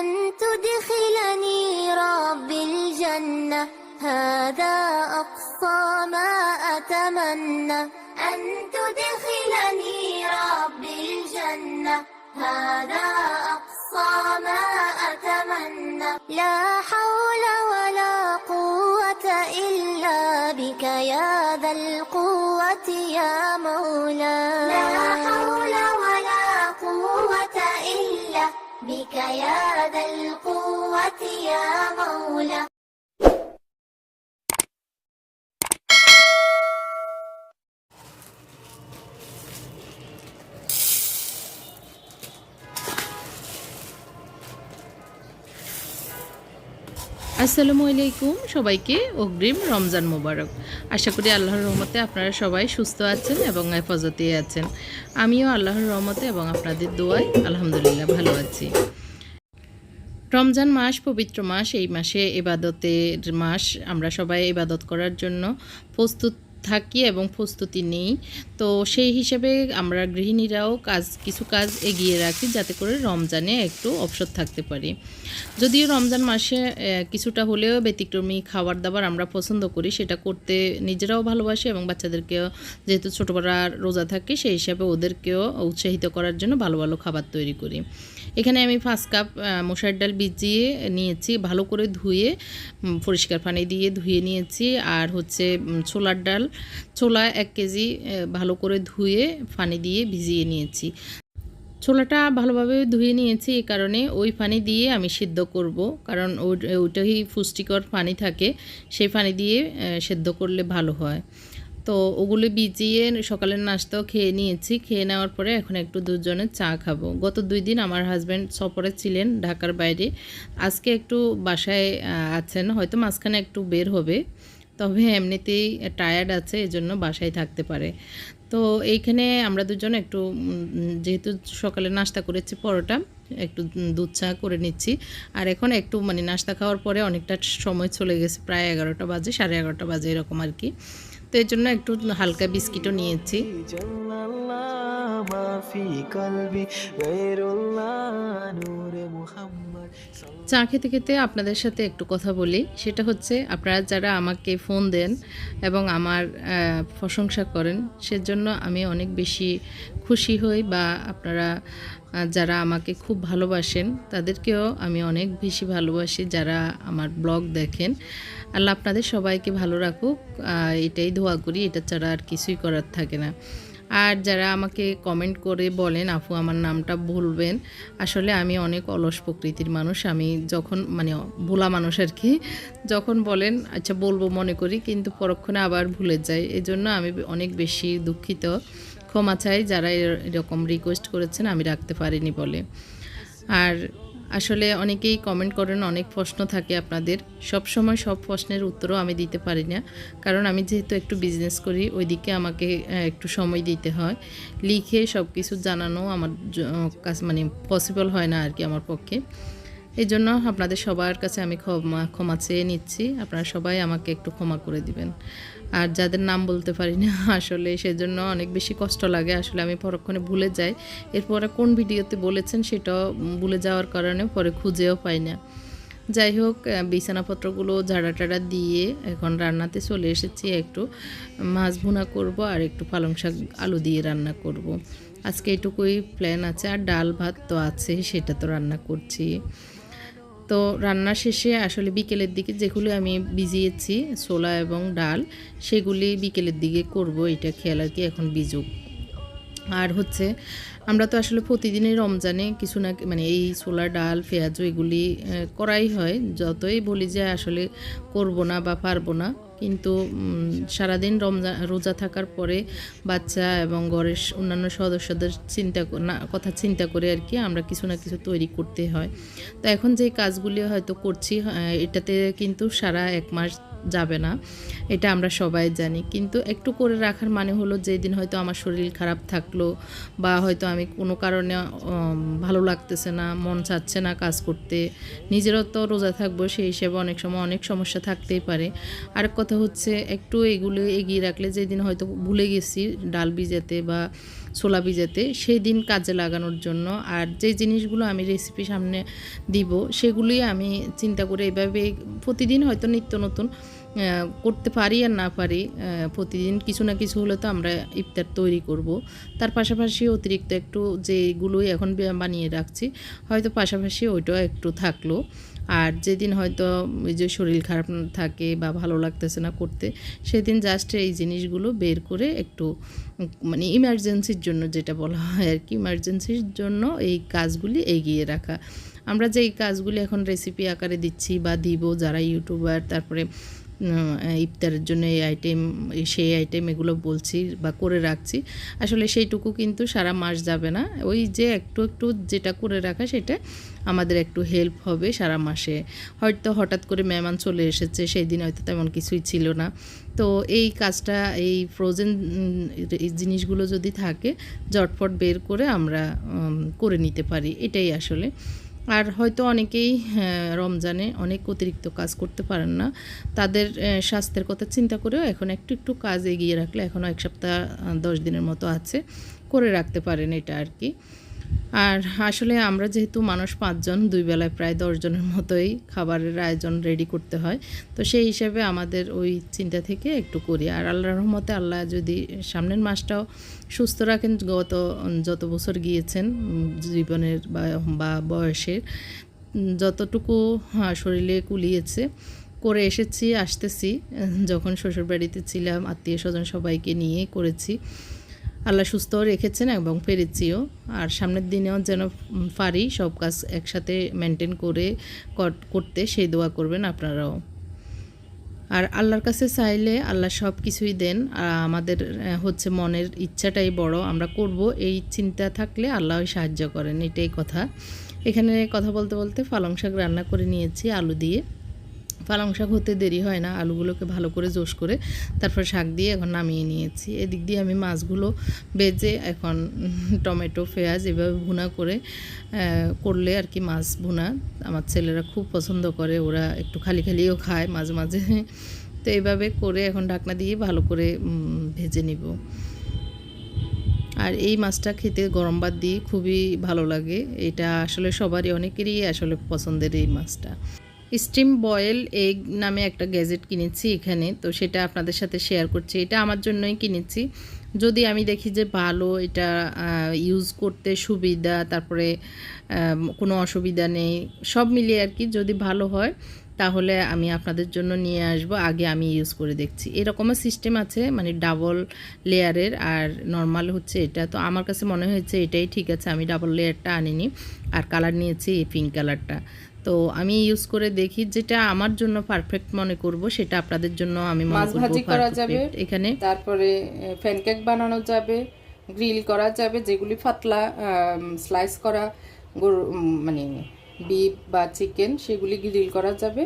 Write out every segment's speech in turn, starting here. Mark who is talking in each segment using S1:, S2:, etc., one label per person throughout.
S1: أن تدخلني رب الجنة. هذا أقصى ما أتمنى. أن تدخلني رب الجنة. هذا أقصى ما أتمنى. لا حول ولا قوة إلا بك يا ذا القوة يا مولاي. لا حول ولا يا ذا القوة يا مولاي
S2: আসসালামু আলাইকুম সবাইকে অগ্রিম রমজান মোবারক আশা করি আল্লাহর রহমতে আপনারা সবাই সুস্থ আছেন এবং হেফাজতে আছেন আমিও আল্লাহর রহমতে এবং আপনাদের দোয়ায় আলহামদুলিল্লাহ ভালো আছি রমজান মাস, পবিত্র মাস, এই মাসে এবাদতের মাস। আমরা সবাই এবাদত করার জন্য প্রস্তুত থাকি এবং প্রস্তুতি নেই। তো সেই হিসেবে আমরা গৃহিণীরাও কাজ, কিছু কাজ এগিয়ে রাখি যাতে করে রমজানে একটু অবসর থাকতে পারি। যদিও রমজান মাসে কিছুটা হলেও ব্যতিক্রমী খাবার দাবার আমরা পছন্দ করি, সেটা করতে নিজেরাও ভালোবাসি এবং বাচ্চাদেরকেও যেহেতু ছোটোবেলা রোজা থাকে, সেই হিসাবে ওদেরকেও উৎসাহিত করার জন্য ভালো ভালো খাবার তৈরি করি। এখানে আমি ফার্স্ট কাপ মশার ডাল ভিজিয়ে নিয়েছি, ভালো করে ধুয়ে পরিষ্কার পানি দিয়ে ধুয়ে নিয়েছি। আর হচ্ছে ছোলার ডাল, ছোলা এক কেজি ভালো করে ধুয়ে পানি দিয়ে ভিজিয়ে নিয়েছি। ছোলাটা ভালোভাবে ধুয়ে নিয়েছি এই কারণে ওই পানি দিয়ে আমি সিদ্ধ করব। কারণ ওই- ওইটাই পুষ্টিকর পানি থাকে, সেই পানি দিয়ে সেদ্ধ করলে ভালো হয়। তো ওগুলো ভিজিয়ে সকালের নাস্তাও খেয়ে নিয়েছি। খেয়ে নেওয়ার পরে এখন একটু দুজনে চা খাব। গত দুই দিন আমার হাজব্যান্ড সফরে ছিলেন ঢাকার বাইরে। আজকে একটু বাসায় আছেন। হয়তো মাঝখানে একটু বের হবে। তবে এমনিতেই টায়ার্ড আছে, এজন্য বাসায় থাকতে পারে। তো এইখানে আমরা দুজন একটু যেহেতু সকালে নাস্তা করেছি পরোটা, একটু দুধ চা করে নিচ্ছি। আর এখন একটু মানে নাস্তা খাওয়ার পরে অনেকটা সময় চলে গেছে, প্রায় এগারোটা বাজে, সাড়ে এগারোটা বাজে, এরকম আর কি। তো এর জন্য একটু হালকা বিস্কিটও নিয়েছি
S3: جل الله ما في قلبي غير الله نور محمد صلى
S2: চা খেতে খেতে আপনাদের সাথে একটু কথা বলি। সেটা হচ্ছে আপনারা যারা আমাকে ফোন দেন এবং আমার প্রশংসা করেন, সেজন্য আমি অনেক বেশি খুশি হই বা আপনারা যারা আমাকে খুব ভালোবাসেন, তাদেরকেও আমি অনেক বেশি ভালোবাসি যারা আমার ব্লগ দেখেন। আল্লাহ আপনাদের সবাইকে ভালো রাখুক এটাই দোয়া করি, এটা ছাড়া আর কিছুই করার থাকে না। আর যারা আমাকে কমেন্ট করে বলেন, আপু, আমার নামটা ভুলবেন। আসলে আমি অনেক অলস প্রকৃতির মানুষ। আমি যখন মানে ভোলা মানুষ আর কি, যখন বলেন আচ্ছা বলব, মনে করি। কিন্তু পরক্ষণে আবার ভুলে যাই। এই জন্য আমি অনেক বেশি দুঃখিত। ক্ষমা চাই, যারা এর- এরকম রিকোয়েস্ট করেছেন, আমি রাখতে পারিনি বলে। আর আসলে অনেকেই কমেন্ট করেন, অনেক প্রশ্ন থাকে আপনাদের। সব সময় সব প্রশ্নের উত্তরও আমি দিতে পারি না। কারণ আমি যেহেতু একটু বিজনেস করি, ওইদিকে আমাকে একটু সময় দিতে হয়। লিখে সব কিছু জানানো আমার কাজ মানে পসিবল হয় না আর কি আমার পক্ষে। এই জন্য আপনাদের সবার কাছে আমি ক্ষমা ক্ষমা চেয়ে নিচ্ছি। আপনারা সবাই আমাকে একটু ক্ষমা করে দিবেন। আর যাদের নাম বলতে পারি না, আসলে সেজন্য অনেক বেশি কষ্ট লাগে। আসলে আমি পরক্ষণে ভুলে যাই। এরপরে কোন ভিডিওতে বলেছেন সেটাও ভুলে যাওয়ার কারণে পরে খুঁজেও পাই না। যাই হোক বিছানাপত্রগুলো ঝাড়া টাড়া দিয়ে এখন রান্নাতে চলে এসেছি। একটু মাছ ভুনা করব আর একটু পালং শাক আলু দিয়ে রান্না করব। আজকে এটুকুই প্ল্যান আছে। আর ডাল ভাত তো আছে সেটা তো রান্না করছি। তো রান্না শেষে আসলে বিকেলের দিকে যেগুলি আমি ভিজিয়েছি, ছোলা এবং ডাল, সেগুলি বিকেলের দিকে করব, এটা খেয়াল আর কি এখন বিজুক আর হচ্ছে, আমরা তো আসলে প্রতিদিনই রমজানে কিছু না মানে এই ছোলা, ডাল পেঁয়াজ এগুলি করাই হয়। যতই বলি যে আসলে করব না বা পারব না কিন্তু সারাদিন রমজান রোজা থাকার পরে বাচ্চা এবং ঘরের অন্যান্য সদস্যদের চিন্তা না, কথা চিন্তা করে আর কি আমরা কিছু না কিছু তৈরি করতে হয়। তো এখন যে কাজগুলি হয়তো করছি এটাতে কিন্তু সারা এক মাস যাবে না, এটা আমরা সবাই জানি। কিন্তু একটু করে রাখার মানে হলো যেদিন হয়তো আমার শরীর খারাপ থাকল বা হয়তো আমি কোনো কারণে ভালো লাগতেছে না, মন চাচ্ছে না কাজ করতে, নিজেরও তো রোজা থাকব সেই হিসেবে অনেক সময় অনেক সমস্যা থাকতেই পারে। আর কথা হচ্ছে একটু এগুলো এগিয়ে রাখলে যেদিন হয়তো ভুলে গেছি, ডাল ভিজাতে বা ছোলা ভিজাতে সেই দিন কাজে লাগানোর জন্য। আর যে জিনিসগুলো আমি রেসিপি সামনে দিব, সেগুলোই আমি চিন্তা করে এভাবে প্রতিদিন হয়তো নিত্য নতুন করতে পারি আর না পারি প্রতিদিন কিছু না কিছু হলে তো আমরা ইফতার তৈরি করব। তার পাশাপাশি অতিরিক্ত একটু যেগুলোই এখন বানিয়ে রাখছি, হয়তো পাশাপাশি ওইটাও একটু থাকল। আর যেদিন হয়তো ওই যে শরীর খারাপ থাকে বা ভালো লাগতেছে না করতে, সেদিন জাস্ট এই জিনিসগুলো বের করে একটু মানে ইমার্জেন্সির জন্য যেটা বলা হয় আর কি ইমার্জেন্সির জন্য এই কাজগুলি এগিয়ে রাখা। আমরা যে এই কাজগুলি এখন রেসিপি আকারে দিচ্ছি বা দিব যারা ইউটিউবার তারপরে ইফতারের জন্য এই আইটেম সেই আইটেম এগুলো বলছি বা করে রাখছি, আসলে সেইটুকু কিন্তু সারা মাস যাবে না। ওই যে একটু একটু যেটা করে রাখা সেটা আমাদের একটু হেল্প হবে সারা মাসে। হয়তো হঠাৎ করে মেহমান চলে এসেছে সেই দিন হয়তো তেমন কিছুই ছিল না। তো এই কাজটা এই ফ্রোজেন জিনিসগুলো যদি থাকে জটফট বের করে আমরা করে নিতে পারি। এটাই আসলে। আর হয়তো অনেকেই হ্যাঁ, রমজানে অনেক অতিরিক্ত কাজ করতে পারেন না। তাদের স্বাস্থ্যের কথা চিন্তা করেও এখন একটু একটু কাজ এগিয়ে রাখলে এখনও এক সপ্তাহ দশ দিনের মতো আছে করে রাখতে পারেন এটা আর কি। আর আসলে আমরা যেহেতু মানুষ পাঁচজন, দুই বেলায় প্রায় দশজনের মতোই খাবারের আয়োজন রেডি করতে হয়। তো সেই হিসাবে আমাদের ওই চিন্তা থেকে একটু করি। আর আল্লাহর রহমতে আল্লাহ যদি সামনের মাসটাও সুস্থ রাখেন, গত যত বছর গিয়েছেন, জীবনের বা বয়সের, যতটুকু শরীরে কুলিয়েছে, করে এসেছি, আসতেছি, যখন শ্বশুরবাড়িতে ছিলাম আত্মীয় স্বজন সবাইকে নিয়ে করেছি। আল্লাহ সুস্থ রেখেছেন এবং পেরেছিও আর সামনের দিনেও যেন পারি সব কাজ একসাথে মেনটেন করে কর- করতে, সেই দোয়া করবেন আপনারাও। আর আল্লাহর কাছে চাইলে আল্লাহ সব কিছুই দেন। আর আমাদের হচ্ছে মনের ইচ্ছাটাই বড়। আমরা করব এই চিন্তা থাকলে আল্লাহ সাহায্য করেন, এটাই কথা। এখানে কথা বলতে বলতে পালং শাক রান্না করে নিয়েছি, আলু দিয়ে। পালং শাক হতে দেরি হয় না, আলুগুলোকে ভালো করে জোশ করে তারপর শাক দিয়ে এখন নামিয়ে নিয়েছি। এদিক দিয়ে আমি মাছগুলো বেজে এখন টমেটো, পেঁয়াজ এভাবে ভুনা করে করলে আর কি মাছ ভুনা আমার ছেলেরা খুব পছন্দ করে, ওরা একটু খালি খালিও খায় মাঝে মাঝে। তো এইভাবে করে এখন ঢাকনা দিয়ে ভালো করে ভেজে নিব। আর এই মাছটা খেতে গরম ভাত দিয়ে খুবই ভালো লাগে, এটা আসলে সবারই, অনেকেরই আসলে পছন্দের এই মাছটা। স্টিম বয়েল এগ নামে একটা গ্যাজেট কিনেছি এখানে, তো সেটা আপনাদের সাথে শেয়ার করছি। এটা আমার জন্যই কিনেছি। যদি আমি দেখি যে ভালো, এটা ইউজ করতে সুবিধা, তারপরে কোনো অসুবিধা নেই, সব মিলিয়ে আর কি যদি ভালো হয়, তাহলে আমি আপনাদের জন্য নিয়ে আসব। আগে আমি ইউজ করে দেখছি। এরকমও সিস্টেম আছে মানে ডাবল লেয়ারের আর নর্মাল হচ্ছে এটা। তো আমার কাছে মনে হয়েছে এটাই ঠিক আছে, আমি ডাবল লেয়ারটা আনিনি, আর কালার নিয়েছি এই পিঙ্ক কালারটা তো আমি ইউজ করে দেখি যেটা আমার জন্য পারফেক্ট মনে করব সেটা আপনাদের জন্য আমি
S4: মাছ ভাজি করা যাবে।
S2: এখানে
S4: তারপরে প্যানকেক বানানো যাবে গ্রিল করা যাবে যেগুলি ফাতলা স্লাইস করা গরু মানে বিফ বা চিকেন সেগুলি গ্রিল করা যাবে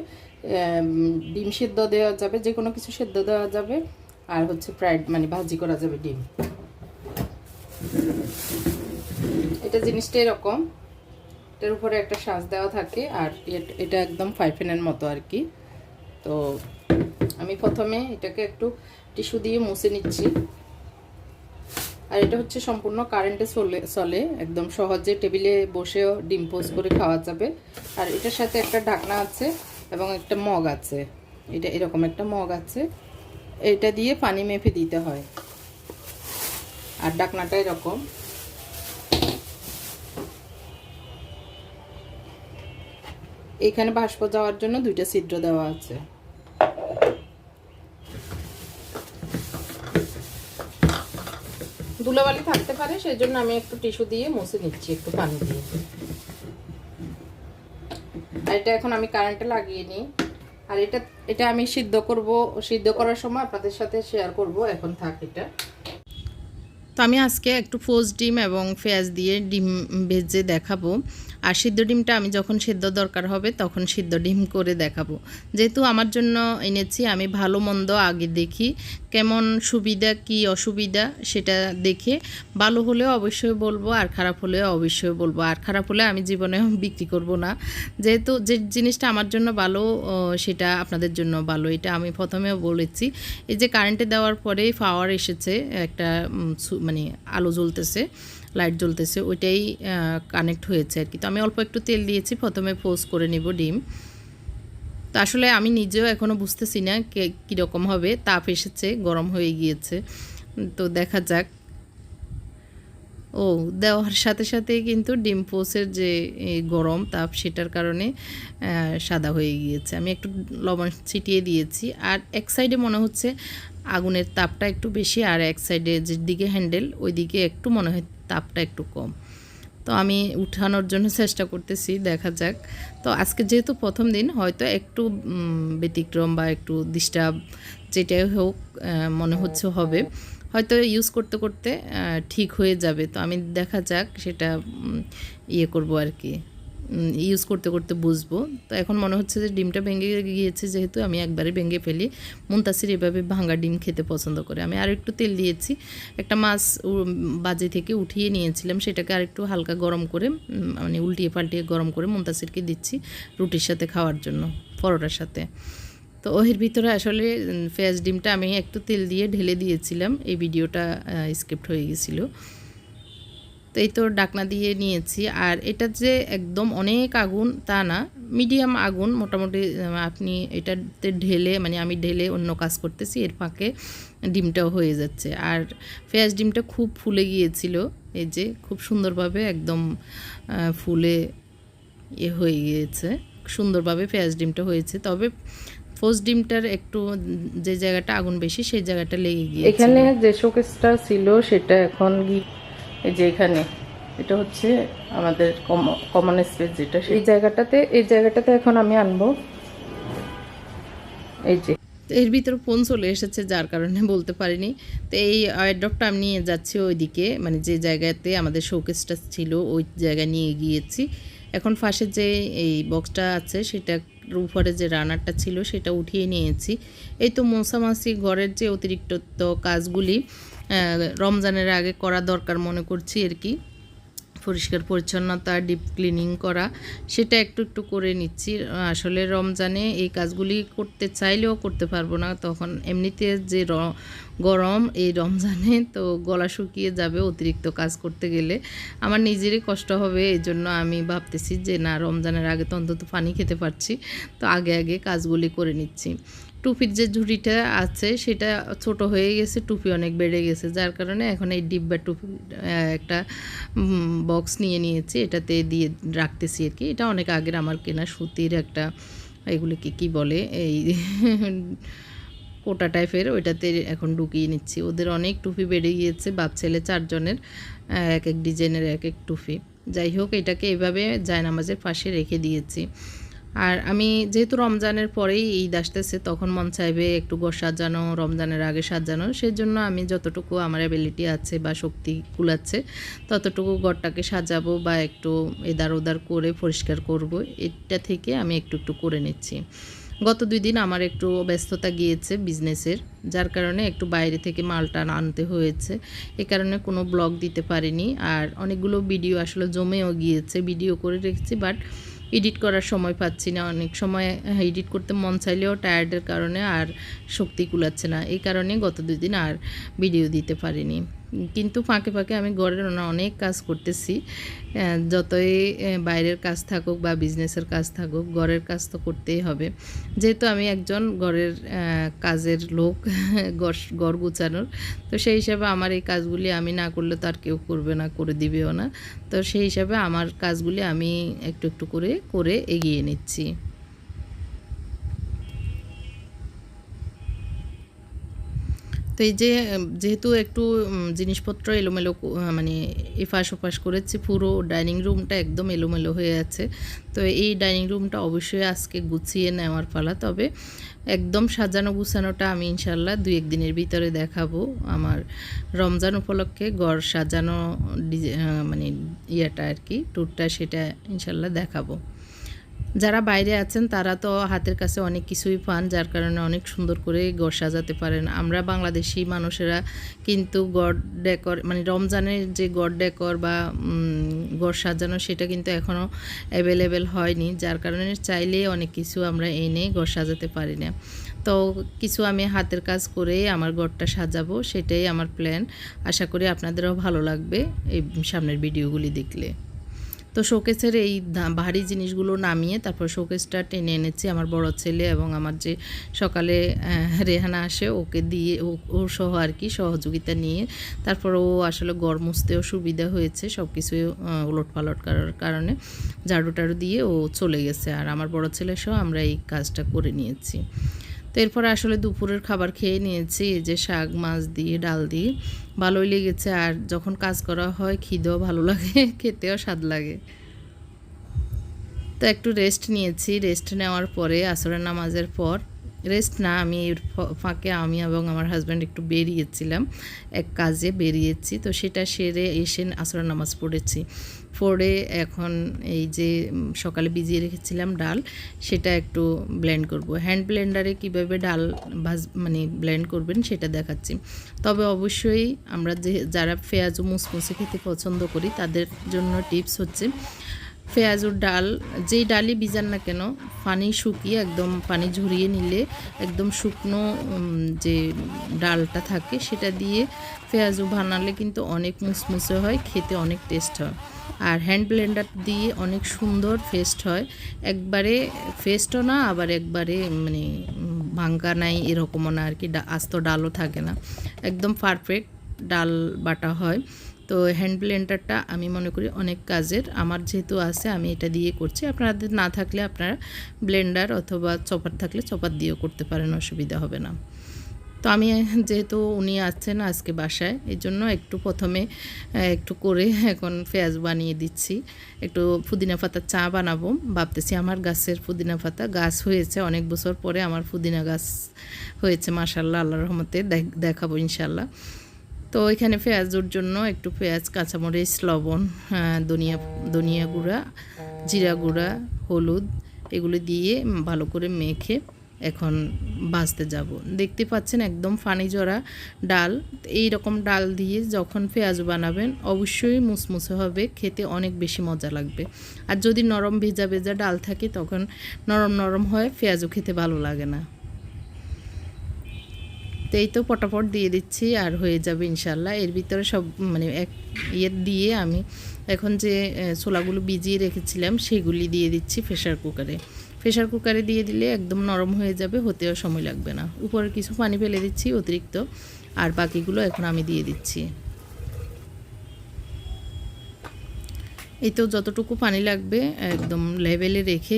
S4: ডিম সেদ্ধ দেওয়া যাবে যে কোনো কিছু সেদ্ধ দেওয়া যাবে আর হচ্ছে ফ্রাইড মানে ভাজি করা যাবে ডিম এটা জিনিসটা এরকম এটার উপরে একটা সাজ দেওয়া থাকে আর এটা একদম ফাইফেনের মতো আর কি। তো আমি প্রথমে এটাকে একটু টিস্যু দিয়ে মুছে নিচ্ছি। আর এটা হচ্ছে সম্পূর্ণ কারেন্টে চলে চলে, একদম সহজে টেবিলে বসেও ডিম পোজ করে খাওয়া যাবে। আর এটার সাথে একটা ঢাকনা আছে এবং একটা মগ আছে। এটা এরকম একটা মগ আছে। এটা দিয়ে পানি মেপে দিতে হয়। আর ঢাকনাটা এরকম। এখানে বাষ্প যাওয়ার জন্য দুইটা ছিদ্র দেওয়া আছে। ধুলাবালি থাকতে পারে সেই জন্য আমি একটু টিস্যু দিয়ে মুছে নিচ্ছি, একটু পানি দিয়ে। আর এটা এখন আমি কারেন্টে লাগিয়ে নিই। আর এটা এটা আমি সিদ্ধ করব, সিদ্ধ করার সময় আপনাদের সাথে শেয়ার করব, এখন থাক এটা।
S2: তো আমি আজকে একটু ফোজ ডিম এবং পেঁয়াজ দিয়ে ডিম ভেজে দেখাবো। আর সিদ্ধ ডিমটা আমি যখন সিদ্ধ দরকার হবে তখন সিদ্ধ ডিম করে দেখাবো। যেহেতু আমার জন্য এনেছি, আমি ভালো মন্দ আগে দেখি, কেমন সুবিধা কি অসুবিধা সেটা দেখে, ভালো হলেও অবশ্যই বলব আর খারাপ হলেও অবশ্যই বলব। আর খারাপ হলে আমি জীবনে বিক্রি করব না। যেহেতু যে জিনিসটা আমার জন্য ভালো সেটা আপনাদের জন্য ভালো। এটা আমি প্রথমেও বলেছি। এই যে কারেন্টে দেওয়ার পরেই পাওয়ার এসেছে, একটা মানে আলো জ্বলতেছে। লাইট জ্বলতেছে, ওইটাই কানেক্ট হয়েছে আর কি। তো আমি অল্প একটু তেল দিয়েছি, প্রথমে পোস্ট করে নিব ডিম। তো আসলে আমি নিজেও এখনও বুঝতেছি না কে কীরকম হবে, তাপ এসেছে, গরম হয়ে গিয়েছে। তো দেখা যাক। ও, দেওয়ার সাথে সাথেই কিন্তু ডিম পোসের যে গরম, তাপ সেটার কারণে সাদা হয়ে গিয়েছে। আমি একটু লবণ ছিটিয়ে দিয়েছি আর এক সাইডে মনে হচ্ছে আগুনের তাপটা একটু বেশি, আর এক সাইডে যে দিকে হ্যান্ডেল ওই দিকে একটু মনে হয় তাপটা একটু কম। তো আমি উঠানোর জন্য চেষ্টা করতেছি, দেখা যাক। তো আজকে যেহেতু প্রথম দিন, হয়তো একটু ব্যতিক্রম বা একটু ডিস্টার্ব যেটাই হোক মনে হচ্ছে হবে। হয়তো ইউজ করতে করতে ঠিক হয়ে যাবে। তো আমি দেখা যাক সেটা ইয়ে করব আর কি। ইউজ করতে করতে বুঝব। তো এখন মনে হচ্ছে যে ডিমটা ভেঙে গিয়েছে যেহেতু, আমি একবারে ভেঙে ফেলি। মুনতাসির এভাবে ভাঙা ডিম খেতে পছন্দ করে। আমি আর একটু তেল দিয়েছি। একটা মাছ বাজে থেকে উঠিয়ে নিয়েছিলাম, সেটাকে আর একটু হালকা গরম করে মানে উল্টিয়ে পাল্টিয়ে গরম করে মুনতাসিরকে দিচ্ছি রুটির সাথে খাওয়ার জন্য, পরোটার সাথে। তো ওর ভিতরে আসলে পেঁয়াজ ডিমটা আমি একটু তেল দিয়ে ঢেলে দিয়েছিলাম। এই ভিডিওটা স্ক্রিপ্ট হয়ে গেছিল। তো এই তো ডাকনা দিয়ে নিয়েছি। আর এটা যে একদম অনেক আগুন, তা না। মিডিয়াম আগুন, মোটামুটি আপনি এটাতে ঢেলে মানে আমি ঢেলে অন্য কাজ করতেছি, এর ফাঁকে ডিমটাও হয়ে যাচ্ছে। আর পেঁয়াজ ডিমটা খুব ফুলে গিয়েছিল, এই যে খুব সুন্দরভাবে একদম ফুলে এ হয়ে গিয়েছে। সুন্দরভাবে পেঁয়াজ ডিমটা হয়েছে। তবে ফোস ডিমটার একটু যে জায়গাটা আগুন বেশি, সেই জায়গাটা লেগে গিয়েছে
S4: এখানে যে শোকেসটা ছিল, সেটা এখন এই যে এখানে এটা হচ্ছে আমাদের কমন স্পেস যেটা সেই জায়গাটাতে এই জায়গাটাতে এখন আমি আনব। এই যে।
S2: এর ভিতরে ফোন চলে এসেছে যার কারণে বলতে পারিনি। তো এই অ্যাডপটা আমি নিয়ে যাচ্ছি ওইদিকে মানে যে জায়গাতে আমাদের শোকেসটা ছিল ওই জায়গায় নিয়ে গিয়েছি। এখন ফাঁসে যে এই বক্সটা আছে সেটা উপরে যে রানারটা ছিল সেটা উঠিয়ে নিয়েছি। এই তো মশামাছি ঘরের যে অতিরিক্ত কাজগুলি রমজানের আগে করা দরকার মনে করছি আর কি। পরিষ্কার, পরিচ্ছন্নতা ডিপ ক্লিনিং করা, সেটা একটু একটু করে নিচ্ছি। আসলে রমজানে এই কাজগুলি করতে চাইলেও করতে পারব না। তখন এমনিতে যে গরম, এই রমজানে তো গলা শুকিয়ে যাবে অতিরিক্ত কাজ করতে গেলে। আমার নিজেরই কষ্ট হবে, এই জন্য আমি ভাবতেছি যে না, রমজানের আগে তো অন্তত পানি খেতে পারছি। তো আগে আগে কাজগুলি করে নিচ্ছি। টুপির যে ঝুড়িটা আছে, সেটা ছোট হয়ে গেছে, টুপি অনেক বেড়ে গেছে। যার কারণে এখন এই ডিব্বা টুপি একটা বক্স নিয়ে নিয়েছি, এটাতে দিয়ে রাখতেছি আর কি। এটা অনেক আগের আমার কেনা সুতির একটা, এগুলিকে কি বলে, এই কোটা টাইপের, ওইটাতে এখন ঢুকিয়ে নিচ্ছি। ওদের অনেক টুপি বেড়ে গিয়েছে, বাপ ছেলে চারজনের এক এক ডিজাইনের এক এক টুপি। যাই হোক, এটাকে এভাবে জায়নামাজের পাশে রেখে দিয়েছি। আর আমি যেহেতু রমজানের পরেই ঈদ আসতেছে, তখন মন চাইবে একটু ঘর সাজানো, রমজানের আগে সাজানো। সেই জন্য আমি যতটুকু আমার অ্যাবিলিটি আছে বা শক্তি কুলাচ্ছে ততটুকু ঘরটাকে সাজাবো বা একটু এদার ওদার করে পরিষ্কার করব। এটা থেকে আমি একটু একটু করে নিচ্ছি। গত দুই দিন আমার একটু ব্যস্ততা গিয়েছে বিজনেসের যার কারণে একটু বাইরে থেকে মালটা আনতে হয়েছে। এ কারণে কোনো ব্লগ দিতে পারিনি। আর অনেকগুলো ভিডিও আসলে জমেও গিয়েছে ভিডিও করে রেখেছি বাট এডিট করার সময় পাচ্ছি না। অনেক সময় এডিট করতে মন চাইলেও টায়ার্ডের কারণে আর শক্তি কুলাচ্ছে না। এই কারণে গত দুদিন আর ভিডিও দিতে পারিনি। কিন্তু ফাঁকে ফাঁকে আমি ঘরের অনে- অনেক কাজ করতেছি। যতই বাইরের কাজ থাকুক বা বিজনেসের কাজ থাকুক, ঘরের কাজ তো করতেই হবে। যেহেতু আমি একজন ঘরের কাজের লোক, ঘর ঘর গুছানোর, তো সেই হিসাবে আমার এই কাজগুলি আমি না করলে তো আর কেউ করবে না, করে দিবেও না। তো সেই হিসাবে আমার কাজগুলি আমি একটু একটু করে করে এগিয়ে নিচ্ছি। তো এই যে যেহেতু একটু জিনিসপত্র এলোমেলো মানে এফাস ওপাশ করেছি, পুরো ডাইনিং রুমটা একদম এলোমেলো হয়ে আছে। তো এই ডাইনিং রুমটা অবশ্যই আজকে গুছিয়ে নেওয়ার পালা। তবে একদম সাজানো গুছানোটা আমি ইনশাল্লাহ দুই একদিনের ভিতরে দেখাবো। আমার রমজান উপলক্ষে ঘর সাজানো মানে ইয়েটা আর কি ট্যুরটা সেটা ইনশাল্লাহ দেখাবো। যারা বাইরে আছেন, তারা তো হাতের কাছে অনেক কিছুই পান, যার কারণে অনেক সুন্দর করে গড় সাজাতে পারেন। আমরা বাংলাদেশি মানুষেরা কিন্তু গড় ডেকর মানে রমজানের যে গড় ডেকর বা গড় সাজানো, সেটা কিন্তু এখনও অ্যাভেলেবেল হয়নি। যার কারণে চাইলে অনেক কিছু আমরা এনে গড় সাজাতে পারি না। তো কিছু আমি হাতের কাজ করে আমার ঘরটা সাজাবো, সেটাই আমার প্ল্যান আশা করি আপনাদেরও ভালো লাগবে এই সামনের ভিডিওগুলি দেখলে। তো শোকেসের এই ভারী জিনিসগুলো নামিয়ে তারপর শোকেসটা টেনে এনেছি আমার বড় ছেলে এবং আমার যে সকালে রেহানা আসে, ওকে দিয়ে, ও- সহ আর কি সহযোগিতা নিয়ে তারপর ও আসলে গড় মুছতেও সুবিধা হয়েছে সব কিছু উলট পালট করার কারণে ঝাড়ু টাড়ু দিয়ে ও চলে গেছে। আর আমার বড় ছেলে সহ আমরা এই কাজটা করে নিয়েছি। তো এরপর আসলে দুপুরের খাবার খেয়ে নিয়েছি, এই যে শাক, মাছ দিয়ে, ডাল দিয়ে। ভালোই লেগেছে আর যখন কাজ করা হয়, খিদেও ভালো লাগে, খেতেও স্বাদ লাগে। তো একটু রেস্ট নিয়েছি। রেস্ট নেওয়ার পরে, আসরের নামাজের পর রেস্ট না, আমি এর ফাঁকে আমি এবং আমার হাজব্যান্ড একটু বেরিয়েছিলাম। এক কাজে বেরিয়েছি, তো সেটা সেরে এসে আসরের নামাজ পড়েছি। পড়ে এখন এই যে সকালে ভিজিয়ে রেখেছিলাম ডাল, সেটা একটু ব্লেন্ড করব। হ্যান্ড ব্লেন্ডারে কীভাবে ডাল ভাজ মানে ব্লেন্ড করবেন সেটা দেখাচ্ছি। তবে অবশ্যই আমরা যে, যারা পেঁয়াজ মুসমুসে খেতে পছন্দ করি, তাদের জন্য টিপস হচ্ছে পেঁয়াজুর ডাল, যেই ডালই ভিজান না কেন, পানি শুকিয়ে একদম পানি ঝরিয়ে নিলে একদম শুকনো যে ডালটা থাকে সেটা দিয়ে পেঁয়াজু বানালে কিন্তু অনেক মুসমুসে হয়, খেতে অনেক টেস্ট হয়। আর হ্যান্ড ব্লেন্ডার দিয়ে অনেক সুন্দর ফেস্ট হয়। একবারে ফেস্টও না, আবার একবারে মানে ভাঙ্গা নাই এরকমও না আর কি আস্ত ডালও থাকে না। একদম পারফেক্ট ডাল বাটা হয়। তো হ্যান্ড ব্লেন্ডারটা আমি মনে করি অনেক কাজের। আমার যেহেতু আছে, আমি এটা দিয়ে করছি। আপনাদের না থাকলে আপনারা ব্লেন্ডার অথবা চপার থাকলে চপার দিয়েও করতে পারেন, অসুবিধা হবে না। তো আমি যেহেতু উনি আছেন আজকে বাসায়, এই জন্য একটু প্রথমে একটু করে এখন পেঁয়াজ বানিয়ে দিচ্ছি। একটু পুদিনা পাতা চা বানাবো। ভাবতেছি আমার গাছের পুদিনা পাতা গাছ হয়েছে, অনেক বছর পরে আমার পুদিনা গাছ হয়েছে মাশাল্লাহ আল্লাহ রহমতে দেখাবো ইনশাল্লাহ তো এখানে পেঁয়াজুর জন্য একটু পেঁয়াজ কাঁচামরিচ লবণ হ্যাঁ, ধনিয়া ধনিয়া গুঁড়া জিরা গুঁড়া হলুদ এগুলো দিয়ে ভালো করে মেখে এখন ভাজতে যাব। দেখতে পাচ্ছেন একদম ফানি জড়া ডাল। এই রকম ডাল দিয়ে যখন পেঁয়াজ বানাবেন অবশ্যই মুসমুসে হবে খেতে অনেক বেশি মজা লাগবে। আর যদি নরম ভেজা ভেজা ডাল থাকে তখন নরম নরম হয় পেঁয়াজও খেতে ভালো লাগে না। তো এই তো পটাপট দিয়ে দিচ্ছি আর হয়ে যাবে ইনশাল্লাহ এর ভিতরে সব মানে এক ইয়ে দিয়ে আমি এখন যে ছোলাগুলো ভিজিয়ে রেখেছিলাম সেগুলি দিয়ে দিচ্ছি প্রেশার কুকারে। প্রেশার কুকারে দিয়ে দিলে একদম নরম হয়ে যাবে, হতেও সময় লাগবে না। উপরে কিছু পানি ফেলে দিচ্ছি অতিরিক্ত, আর বাকিগুলো এখন আমি দিয়ে দিচ্ছি। তো যতটুকু পানি লাগবে একদম লেভেলে রেখে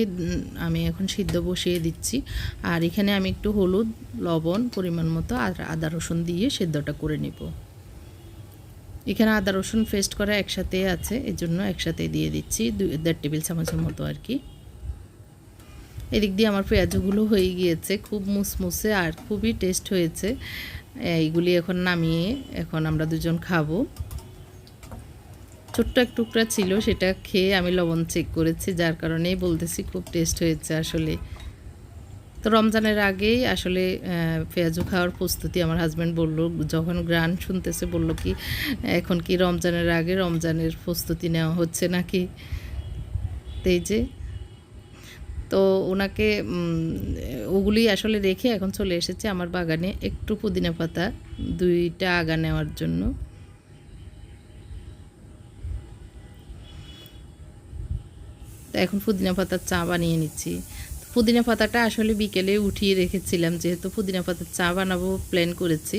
S2: আমি এখন সিদ্ধ বসিয়ে দিচ্ছি। আর এখানে আমি একটু হলুদ, লবণ পরিমাণ মতো আর আদা রসুন দিয়ে সিদ্ধটা করে নিব। এখানে আদা রসুন পেস্ট করা একসাথে আছে এর জন্য একসাথে দিয়ে দিচ্ছি দুই, দেড় টেবিল চামচের মতো আর কি। এদিক দিয়ে আমার পেঁয়াজগুলো হয়ে গিয়েছে, খুব মুসমুসে আর খুবই টেস্ট হয়েছে। এইগুলি এখন নামিয়ে এখন আমরা দুজন খাব। ছোট্ট এক টুকরা ছিল, সেটা খেয়ে আমি লবণ চেক করেছি, যার কারণেই বলতেছি খুব টেস্ট হয়েছে আসলে। তো রমজানের আগেই আসলে পেঁয়াজু খাওয়ার প্রস্তুতি আমার হাজব্যান্ড বলল, যখন গ্রান শুনতেছে বলল কি, এখন কি রমজানের আগে রমজানের প্রস্তুতি নেওয়া হচ্ছে নাকি? তো এই যে, তো ওনাকে ওগুলি আসলে রেখে এখন চলে এসেছে আমার বাগানে একটু পুদিনা পাতা, দুইটা আগা নেওয়ার জন্য। এখন পুদিনা পাতার চা বানিয়ে নিচ্ছি। পুদিনা পাতাটা আসলে বিকেলে উঠিয়ে রেখেছিলাম, যেহেতু পুদিনা পাতার চা বানাবো প্ল্যান করেছি।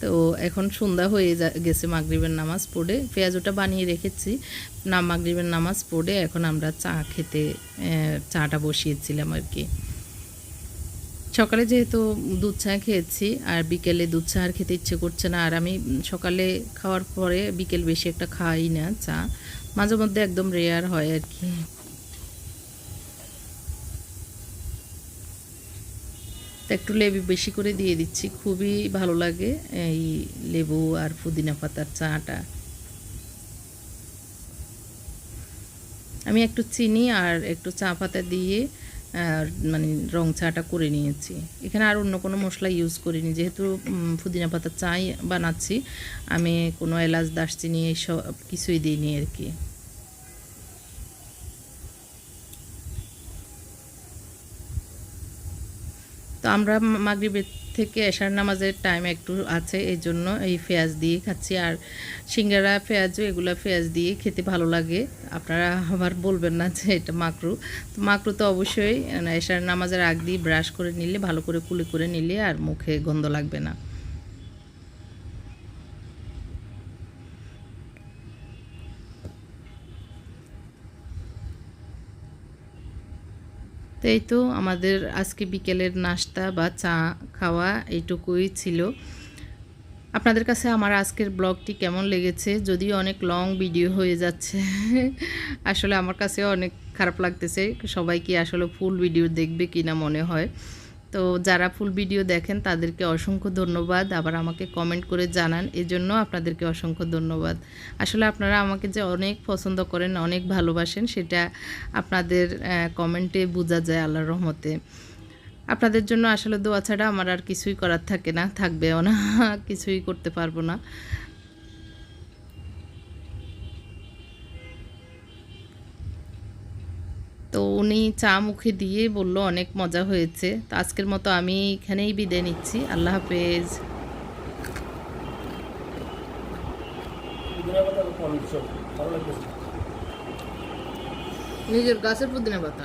S2: তো এখন সন্ধ্যা হয়ে গেছে মাগরিবের নামাজ পড়ে। পেঁয়াজটা বানিয়ে রেখেছি। না, মাগরিবের নামাজ পড়ে এখন আমরা চা খেতে চাটা বসিয়েছিলাম আর কি সকালে যেহেতু দুধ চা খেয়েছি আর বিকেলে দুধ চা আর খেতে ইচ্ছে করছে না, আর আমি সকালে খাওয়ার পরে বিকেল বেশি একটা খাই না চা। মাঝে মধ্যে একদম রেয়ার হয় আর কি তো একটু লেবু বেশি করে দিয়ে দিচ্ছি, খুবই ভালো লাগে এই লেবু আর পুদিনা পাতার চাটা। আমি একটু চিনি আর একটু চা পাতা দিয়ে মানে রং চাটা করে নিয়েছি। এখানে আর অন্য কোনো মশলা ইউজ করিনি, যেহেতু পুদিনা পাতার চাই বানাচ্ছি, আমি কোনো এলাচ, দারচিনি, এইসব কিছুই দিইনি আর কি। তো আমরা মাগরিবের থেকে এশার নামাজের টাইম একটু আছে, এই জন্য এই পেঁয়াজ দিয়ে খাচ্ছি। আর সিঙ্গারা, পেঁয়াজও, এগুলো পেঁয়াজ দিয়ে খেতে ভালো লাগে। আপনারা আবার বলবেন না যে এটা মাকরু। তো মাকরু তো অবশ্যই, এশার নামাজের আগ দিয়ে ব্রাশ করে নিলে, ভালো করে কুলি করে নিলে আর মুখে গন্ধ লাগবে না। এই তো আমাদের আজকে বিকেলের নাস্তা বা চা খাওয়া এইটুকুই ছিল। আপনাদের কাছে আমার আজকের ব্লগটি কেমন লেগেছে? যদিও অনেক লং ভিডিও হয়ে যাচ্ছে। আসলে আমার কাছে অনেক খারাপ লাগতেছে। সবাই কি আসলে ফুল ভিডিও দেখবে কিনা মনে হয়। তো যারা ফুল ভিডিও দেখেন, তাদেরকে অসংখ্য ধন্যবাদ। আবার আমাকে কমেন্ট করে জানান, এজন্য আপনাদেরকে অসংখ্য ধন্যবাদ। আসলে আপনারা আমাকে যে অনেক পছন্দ করেন, অনেক ভালোবাসেন, সেটা আপনাদের কমেন্টে বোঝা যায় আল্লাহর রহমতে। আপনাদের জন্য আসলে দোয়া ছাড়া আমার আর কিছুই করার থাকে না, থাকবেও না, কিছুই করতে পারব না। তো উনি চা মুখে দিয়ে বলল অনেক মজা হয়েছে। তো আজকের মতো আমি এখানেই বিদায় নিচ্ছি। আল্লাহ হাফেজ। নিজের গাছের পুদিনা পাতা?